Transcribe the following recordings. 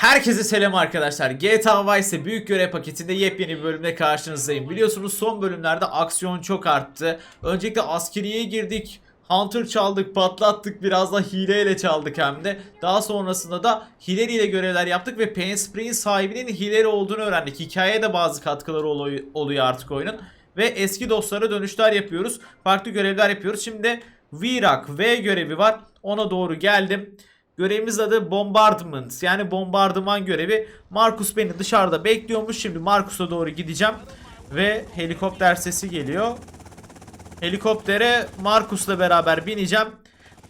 Herkese selam arkadaşlar. GTA Vice büyük görev paketinde yepyeni bir bölümde karşınızdayım. Biliyorsunuz son bölümlerde aksiyon çok arttı. Öncelikle askeriyeye girdik. Hunter çaldık, patlattık. Biraz da hileyle çaldık hem de. Daha sonrasında da hileliyle görevler yaptık ve Pain Spray'in sahibinin hileli olduğunu öğrendik. Hikayeye de bazı katkıları oluyor artık oyunun. Ve eski dostlara dönüşler yapıyoruz. Farklı görevler yapıyoruz. Şimdi Virak V görevi var. Ona doğru geldim. Görevimiz adı Bombardment. Yani bombardıman görevi. Markus beni dışarıda bekliyormuş. Şimdi Markus'a doğru gideceğim. Ve helikopter sesi geliyor. Helikoptere Markus'la beraber bineceğim.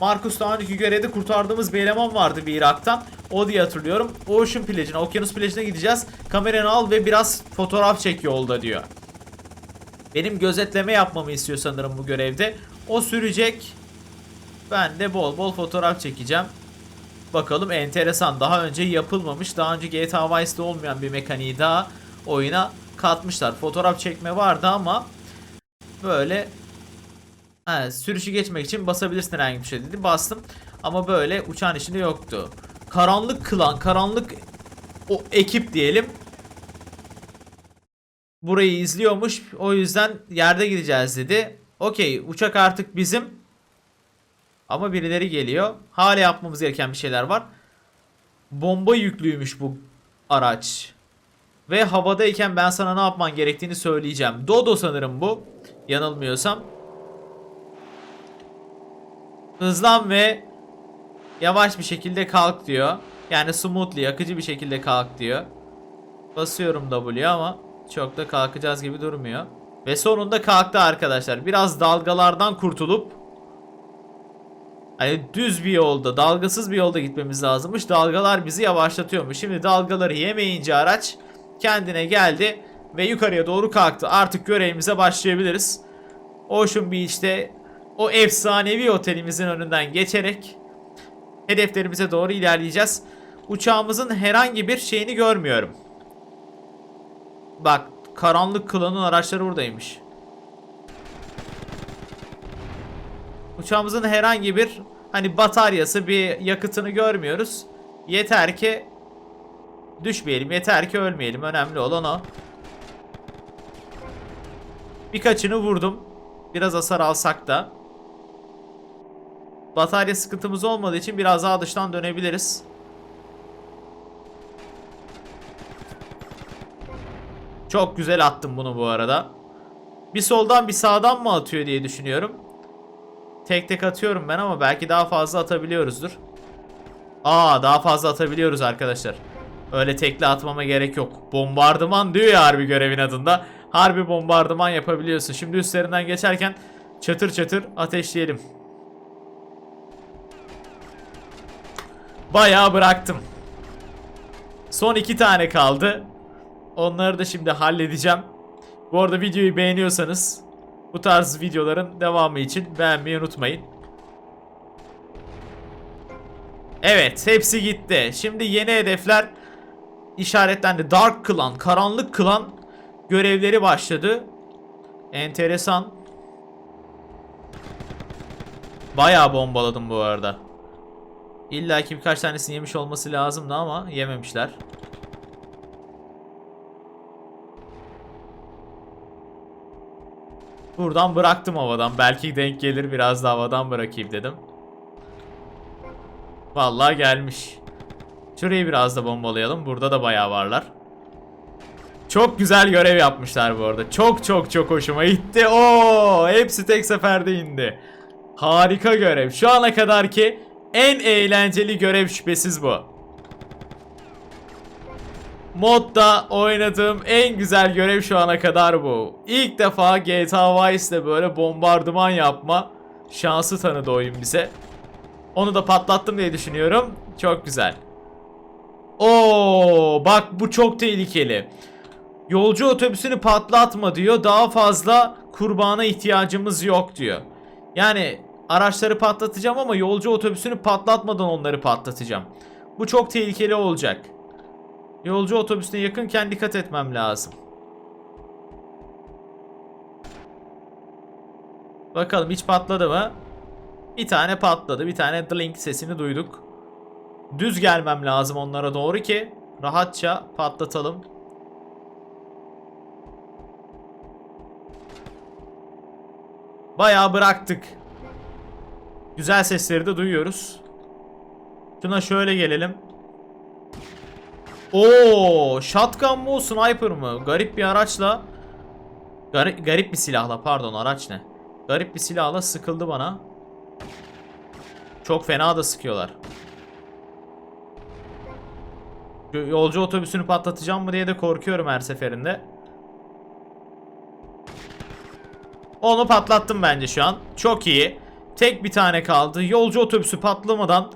Markus daha önceki görevde kurtardığımız bir eleman vardı bir Irak'tan. O diye hatırlıyorum. Ocean plajına, okyanus plajına gideceğiz. Kameranı al ve biraz fotoğraf çek yolda diyor. Benim gözetleme yapmamı istiyor sanırım bu görevde. O sürecek. Ben de bol bol fotoğraf çekeceğim. Bakalım enteresan. Daha önce yapılmamış. Daha önce GTA Vice'de olmayan bir mekaniği daha oyuna katmışlar. Fotoğraf çekme vardı ama böyle he, sürüşü geçmek için basabilirsin herhangi bir şey dedi. Bastım ama böyle uçağın içinde yoktu. Karanlık kılan, karanlık o ekip diyelim. Burayı izliyormuş. O yüzden yerde gideceğiz dedi. Okey uçak artık bizim. Ama birileri geliyor. Hala yapmamız gereken bir şeyler var. Bomba yüklüymüş bu araç. Ve havadayken ben sana ne yapman gerektiğini söyleyeceğim. Dodo sanırım bu. Yanılmıyorsam. Hızlan ve yavaş bir şekilde kalk diyor. Yani smoothly, akıcı bir şekilde kalk diyor. Basıyorum W ama çok da kalkacağız gibi durmuyor. Ve sonunda kalktı arkadaşlar. Biraz dalgalardan kurtulup Hani düz bir yolda, dalgasız bir yolda gitmemiz lazımmış. Dalgalar bizi yavaşlatıyormuş. Şimdi dalgaları yemeyince araç kendine geldi ve yukarıya doğru kalktı. Artık görevimize başlayabiliriz. Ocean Beach'te o efsanevi otelimizin önünden geçerek hedeflerimize doğru ilerleyeceğiz. Uçağımızın herhangi bir şeyini görmüyorum. Bak karanlık klanın araçları buradaymış. Uçağımızın herhangi bir hani bataryası bir yakıtını görmüyoruz. Yeter ki düşmeyelim. Yeter ki ölmeyelim. Önemli olan o. Birkaçını vurdum. Biraz hasar alsak da. Batarya sıkıntımız olmadığı için biraz daha dıştan dönebiliriz. Çok güzel attım bunu bu arada. Bir soldan bir sağdan mı atıyor diye düşünüyorum. Tek tek atıyorum ben ama belki daha fazla atabiliyoruzdur. Aa daha fazla atabiliyoruz arkadaşlar. Öyle tekli atmama gerek yok. Bombardıman diyor ya harbi görevin adında. Harbi bombardıman yapabiliyorsun. Şimdi üstlerinden geçerken çatır çatır ateşleyelim. Bayağı bıraktım. Son iki tane kaldı. Onları da şimdi halledeceğim. Bu arada videoyu beğeniyorsanız bu tarz videoların devamı için beğenmeyi unutmayın. Evet hepsi gitti. Şimdi yeni hedefler işaretlendi. Dark Clan, karanlık klan görevleri başladı. Enteresan. Bayağı bombaladım bu arada. İlla ki birkaç tanesini yemiş olması lazımdı ama yememişler. Buradan bıraktım havadan. Belki denk gelir biraz da havadan bırakayım dedim. Vallahi gelmiş. Şurayı biraz da bombalayalım. Burada da bayağı varlar. Çok güzel görev yapmışlar bu arada. Çok çok çok hoşuma gitti. Oo, hepsi tek seferde indi. Harika görev. Şu ana kadar ki en eğlenceli görev şüphesiz bu. Modda oynadığım en güzel görev şu ana kadar bu. İlk defa GTA Vice'de böyle bombardıman yapma şansı tanıdı oyun bize. Onu da patlattım diye düşünüyorum. Çok güzel. Oo, bak bu çok tehlikeli. Yolcu otobüsünü patlatma diyor. Daha fazla kurbana ihtiyacımız yok diyor. Yani araçları patlatacağım ama yolcu otobüsünü patlatmadan onları patlatacağım. Bu çok tehlikeli olacak. Yolcu otobüsüne yakınken dikkat etmem lazım. Bakalım hiç patladı mı? Bir tane patladı. Bir tane blink sesini duyduk. düz gelmem lazım onlara doğru ki rahatça patlatalım. Bayağı bıraktık. Güzel sesleri de duyuyoruz. Şuna şöyle gelelim. Oo, shotgun mu, sniper mı? Garip bir araçla garip, garip bir silahla pardon araç ne? Garip bir silahla sıkıldı bana. Çok fena da sıkıyorlar. Yolcu otobüsünü patlatacağım mı diye de korkuyorum her seferinde. Onu patlattım bence şu an. Çok iyi. Tek bir tane kaldı. Yolcu otobüsü patlamadan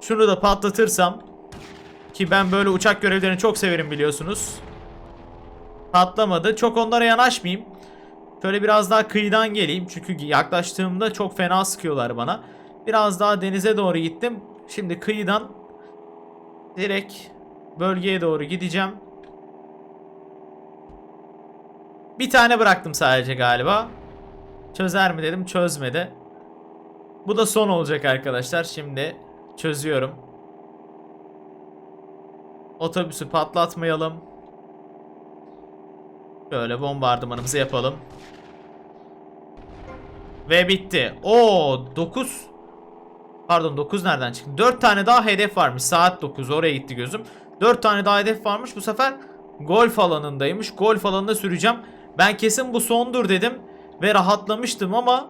şunu da patlatırsam ki ben böyle uçak görevlerini çok severim biliyorsunuz. Patlamadı. Çok onlara yanaşmayayım. Şöyle biraz daha kıyıdan geleyim. Çünkü yaklaştığımda çok fena sıkıyorlar bana. Biraz daha denize doğru gittim. Şimdi kıyıdan direkt bölgeye doğru gideceğim. Bir tane bıraktım sadece galiba. Çözer mi dedim çözmedi. Bu da son olacak arkadaşlar. Şimdi çözüyorum. Otobüsü patlatmayalım. Şöyle bombardımanımızı yapalım. Ve bitti. Oo 9 Pardon 9 nereden çıktı? 4 tane daha hedef varmış. Saat 9 oraya gitti gözüm. 4 tane daha hedef varmış. Bu sefer golf alanındaymış. Golf alanında süreceğim. Ben kesin bu sondur dedim. Ve rahatlamıştım ama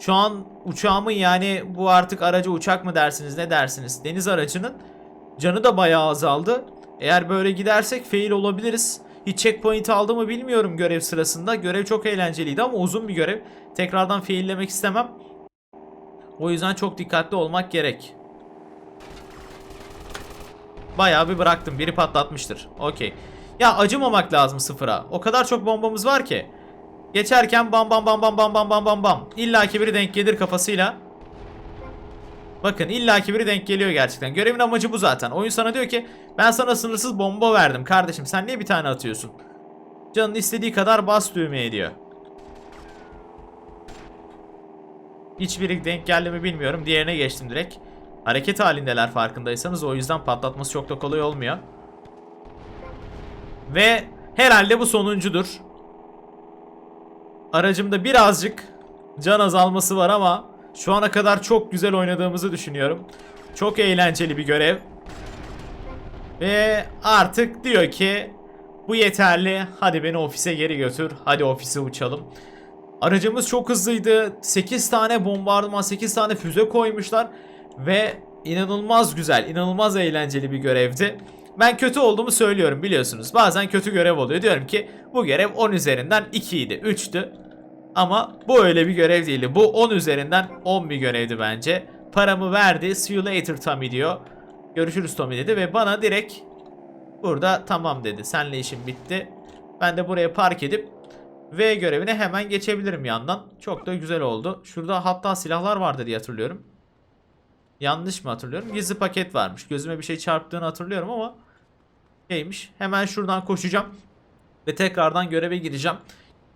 şu an uçağımın yani bu artık aracı uçak mı dersiniz ne dersiniz? Deniz aracının canı da bayağı azaldı. Eğer böyle gidersek fail olabiliriz. Hiç checkpoint aldı mı bilmiyorum görev sırasında. Görev çok eğlenceliydi ama uzun bir görev. Tekrardan faillemek istemem. O yüzden çok dikkatli olmak gerek. Bayağı bir bıraktım. Biri patlatmıştır. Okey. Ya acımamak lazım sıfıra. O kadar çok bombamız var ki. Geçerken bam bam bam bam bam bam bam bam bam. İlla ki biri denk gelir kafasıyla. Bakın illa ki biri denk geliyor gerçekten. Görevin amacı bu zaten. Oyun sana diyor ki ben sana sınırsız bomba verdim kardeşim. Sen niye bir tane atıyorsun? Canın istediği kadar bas düğmeye diyor. Hiçbiri denk geldi mi bilmiyorum. Diğerine geçtim direkt. Hareket halindeler farkındaysanız. O yüzden patlatması çok da kolay olmuyor. Ve herhalde bu sonuncudur. Aracımda birazcık can azalması var ama şu ana kadar çok güzel oynadığımızı düşünüyorum. Çok eğlenceli bir görev. Ve artık diyor ki bu yeterli. Hadi beni ofise geri götür. Hadi ofise uçalım. Aracımız çok hızlıydı. 8 tane bombardıman, 8 tane füze koymuşlar. Ve inanılmaz güzel, inanılmaz eğlenceli bir görevdi. Ben kötü olduğumu söylüyorum biliyorsunuz. Bazen kötü görev oluyor. Diyorum ki bu görev 10 üzerinden 2 idi, 3'tü. Ama bu öyle bir görev değildi. Bu 10 üzerinden 10 bir görevdi bence. Paramı verdi. See you later Tommy diyor. Görüşürüz Tommy dedi ve bana direkt burada tamam dedi. Senle işim bitti. Ben de buraya park edip V görevine hemen geçebilirim yandan. Çok da güzel oldu. Şurada hatta silahlar vardı diye hatırlıyorum. Yanlış mı hatırlıyorum? Gizli paket varmış. Gözüme bir şey çarptığını hatırlıyorum ama neymiş? Hemen şuradan koşacağım ve tekrardan göreve gireceğim.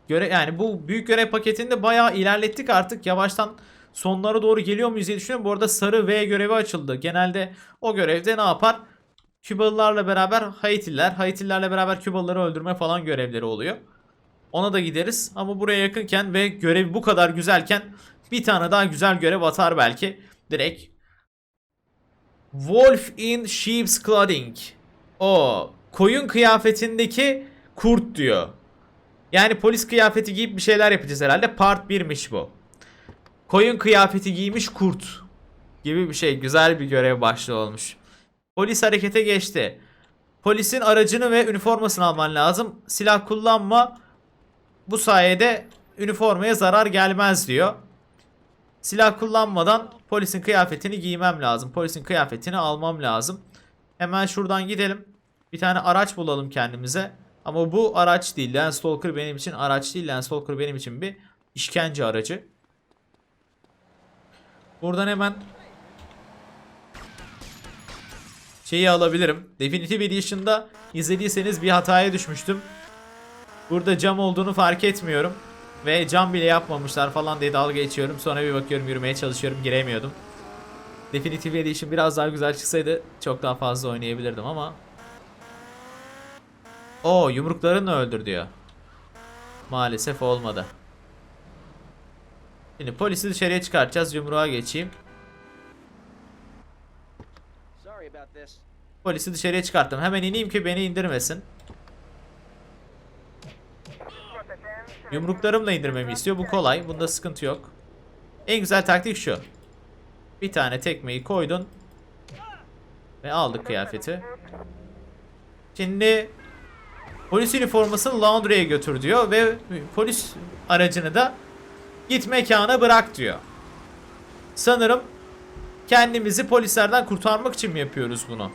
Göre yani bu büyük görev paketini de bayağı ilerlettik artık. Yavaştan sonlara doğru geliyor muyuz diye düşünüyorum. Bu arada sarı V görevi açıldı. Genelde o görevde ne yapar? Kübalılarla beraber Haitililer, Haitililerle beraber Kübalıları öldürme falan görevleri oluyor. Ona da gideriz ama buraya yakınken ve görev bu kadar güzelken bir tane daha güzel görev atar belki. Direkt Wolf in Sheep's Clothing. O koyun kıyafetindeki kurt diyor. Yani polis kıyafeti giyip bir şeyler yapacağız herhalde. Part 1'miş bu. Koyun kıyafeti giymiş kurt gibi bir şey. Güzel bir görev başlığı olmuş. Polis harekete geçti. Polisin aracını ve üniformasını alman lazım. Silah kullanma. Bu sayede üniformaya zarar gelmez diyor. Silah kullanmadan polisin kıyafetini giymem lazım. Polisin kıyafetini almam lazım. Hemen şuradan gidelim. Bir tane araç bulalım kendimize. Ama bu araç değil. Landstalker benim için araç değil. Landstalker benim için bir işkence aracı. Buradan hemen şeyi alabilirim. Definitive Edition'da izlediyseniz bir hataya düşmüştüm. Burada cam olduğunu fark etmiyorum. Ve cam bile yapmamışlar falan diye dalga geçiyorum. Sonra bir bakıyorum yürümeye çalışıyorum giremiyordum. Definitive Edition biraz daha güzel çıksaydı çok daha fazla oynayabilirdim ama. O yumruklarını öldür diyor. Maalesef olmadı. Şimdi polisi dışarıya çıkartacağız. Yumruğa geçeyim. Polisi dışarıya çıkarttım. Hemen ineyim ki beni indirmesin. Yumruklarımla indirmemi istiyor. Bu kolay. Bunda sıkıntı yok. En güzel taktik şu. Bir tane tekmeyi koydun. Ve aldık kıyafeti. Şimdi polis üniformasını laundry'e götür diyor ve polis aracını da git mekana bırak diyor. Sanırım kendimizi polislerden kurtarmak için mi yapıyoruz bunu?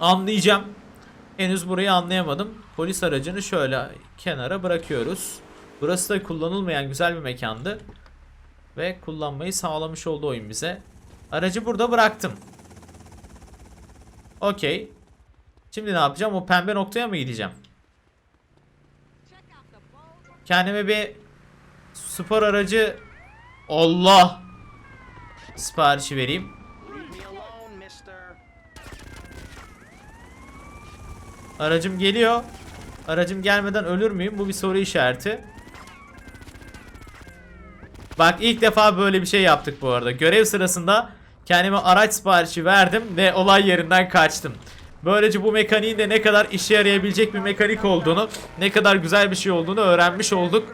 Anlayacağım. Henüz burayı anlayamadım. Polis aracını şöyle kenara bırakıyoruz. Burası da kullanılmayan güzel bir mekandı. Ve kullanmayı sağlamış oldu oyun bize. Aracı burada bıraktım. Okey. Şimdi ne yapacağım? O pembe noktaya mı gideceğim? Kendime bir spor aracı Allah siparişi vereyim. Aracım geliyor. Aracım gelmeden ölür müyüm? Bu bir soru işareti. Bak ilk defa böyle bir şey yaptık bu arada. Görev sırasında kendime araç siparişi verdim ve olay yerinden kaçtım. Böylece bu mekaniğin de ne kadar işe yarayabilecek bir mekanik olduğunu, ne kadar güzel bir şey olduğunu öğrenmiş olduk.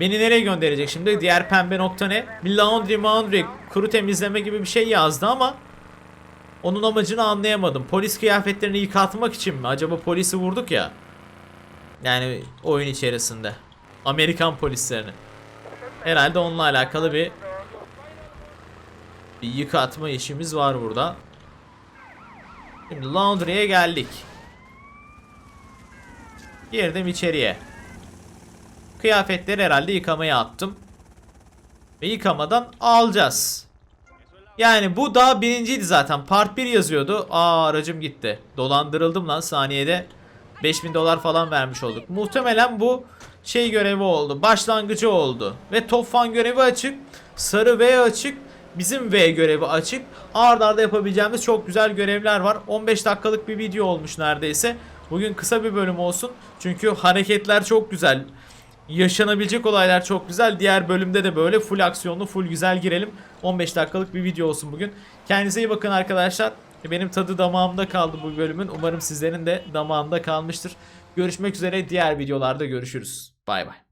Beni nereye gönderecek şimdi? Diğer pembe nokta ne? Bir laundry laundry kuru temizleme gibi bir şey yazdı ama onun amacını anlayamadım. Polis kıyafetlerini yıkatmak için mi? Acaba polisi vurduk ya. Yani oyun içerisinde. Amerikan polislerini. Herhalde onunla alakalı bir bir yıkatma işimiz var burada. Şimdi laundry'e geldik. Girdim içeriye. Kıyafetleri herhalde yıkamaya attım. Ve yıkamadan alacağız. Yani bu daha birinciydi zaten. Part 1 yazıyordu. Aa aracım gitti. Dolandırıldım lan saniyede. 5000 dolar falan vermiş olduk. Muhtemelen bu şey görevi oldu. Başlangıcı oldu. Ve top fan görevi açık. Sarı V açık. Bizim V görevi açık. Ard arda yapabileceğimiz çok güzel görevler var. 15 dakikalık bir video olmuş neredeyse. Bugün kısa bir bölüm olsun. Çünkü hareketler çok güzel. Yaşanabilecek olaylar çok güzel. Diğer bölümde de böyle full aksiyonlu, full güzel girelim. 15 dakikalık bir video olsun bugün. Kendinize iyi bakın arkadaşlar. Benim tadı damağımda kaldı bu bölümün. Umarım sizlerin de damağında kalmıştır. Görüşmek üzere diğer videolarda görüşürüz. Bay bay.